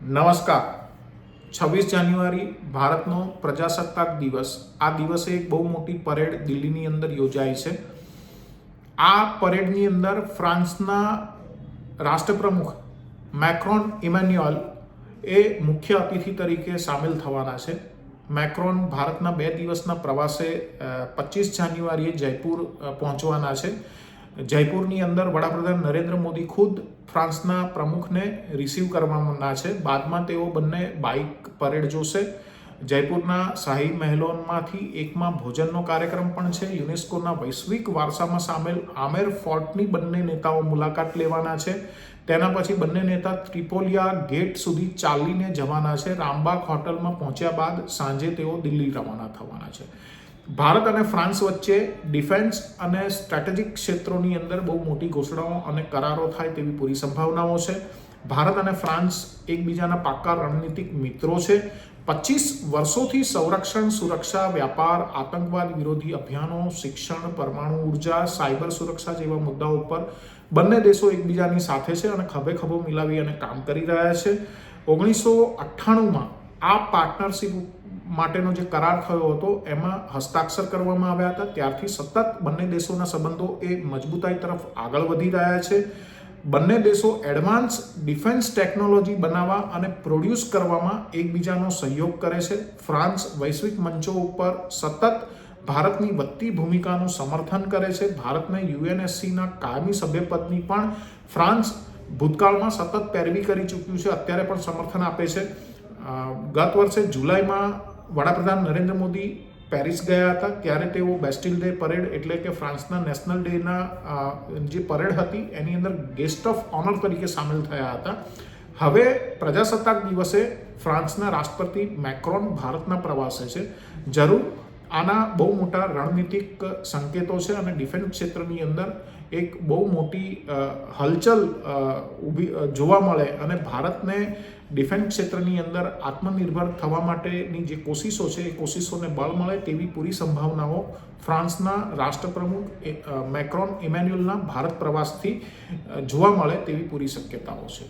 નમસ્કાર. છવ્વીસ જાન્યુઆરી ભારતનો પ્રજાસત્તાક દિવસ. આ દિવસે એક બહુ મોટી પરેડ દિલ્હીની અંદર યોજાય છે. આ પરેડની અંદર ફ્રાન્સના રાષ્ટ્રપ્રમુખ મેક્રોન ઇમેન્યુઅલ એ મુખ્ય અતિથિ તરીકે સામેલ થવાના છે. મેક્રોન ભારતના બે દિવસના પ્રવાસે પચીસ જાન્યુઆરીએ જયપુર પહોંચવાના છે. જયપુરની અંદર વડાપ્રધાન નરેન્દ્ર મોદી ખુદ ફ્રાન્સના પ્રમુખને રિસીવ કરવાના છે. બાદમાં તેઓ બંને બાઇક પરેડ જોશે. જયપુરના શાહી મહેલોનમાંથી એકમાં ભોજનનો કાર્યક્રમ પણ છે. યુનેસ્કોના વૈશ્વિક વારસામાં સામેલ આમેર ફોર્ટની બંને નેતાઓ મુલાકાત લેવાના છે. તેના પછી બંને નેતા ત્રિપોલિયા ગેટ સુધી ચાલીને જવાના છે. રામબાગ હોટલમાં પહોંચ્યા બાદ સાંજે તેઓ દિલ્હી રવાના થવાના છે. ભારત અને ફ્રાન્સ વચ્ચે ડિફેન્સ અને સ્ટ્રેટેજિક ક્ષેત્રોની અંદર બહુ મોટી ઘોષણાઓ અને કરારો થાય તેવી પૂરી સંભાવનાઓ છે. ભારત અને ફ્રાન્સ એકબીજાના પાક્કા રણનીતિક મિત્રો છે. પચીસ વર્ષોથી સંરક્ષણ, સુરક્ષા, વ્યાપાર, આતંકવાદ વિરોધી અભિયાનો, શિક્ષણ, પરમાણુ ઊર્જા, સાયબર સુરક્ષા જેવા મુદ્દાઓ ઉપર બંને દેશો એકબીજાની સાથે છે અને ખભે ખભો મિલાવી અને કામ કરી રહ્યા છે. ઓગણીસો અઠ્ઠાણુંમાં આ પાર્ટનરશિપ માટેનો જે કરાર થયો હતો, એમાં હસ્તાક્ષર કરવામાં આવ્યા હતા. ત્યારથી સતત બંને દેશોના સંબંધો એ મજબૂતાઈ તરફ આગળ વધી રહ્યા છે. બંને દેશો એડવાન્સ ડિફેન્સ ટેકનોલોજી બનાવવા અને પ્રોડ્યુસ કરવામાં એકબીજાનો સહયોગ કરે છે. ફ્રાન્સ વૈશ્વિક મંચો ઉપર સતત ભારતની વધતી ભૂમિકાનું સમર્થન કરે છે. ભારતને યુએનએસસીના કાયમી સભ્યપદની પણ ફ્રાન્સ ભૂતકાળમાં સતત પેરવી કરી ચૂક્યું છે. અત્યારે પણ સમર્થન આપે છે. ગત વર્ષે જુલાઈમાં વડાપ્રધાન નરેન્દ્ર મોદી પેરિસ ગયા હતા, ત્યારે તેઓ બેસ્ટિલ ડે પરેડ એટલે કે ફ્રાન્સના નેશનલ ડેના જે પરેડ હતી, એની અંદર ગેસ્ટ ઓફ ઓનર તરીકે સામેલ થયા હતા. હવે પ્રજાસત્તાક દિવસે ફ્રાન્સના રાષ્ટ્રપતિ મેક્રોન ભારતના પ્રવાસે છે. જરૂર, આના બહુ મોટા રણનીતિક સંકેતો છે અને ડિફેન્સ ક્ષેત્રની અંદર એક બહુ મોટી હલચલ ઊભી જોવા મળે અને ભારતને ડિફેન્સ ક્ષેત્રની અંદર આત્મનિર્ભર થવા માટેની જે કોશિશો છે, એ કોશિશોને બળ મળે તેવી પૂરી સંભાવનાઓ ફ્રાન્સના રાષ્ટ્રપ્રમુખ મેક્રોન ઇમેન્યુઅલના ભારત પ્રવાસથી જોવા મળે તેવી પૂરી શક્યતાઓ છે.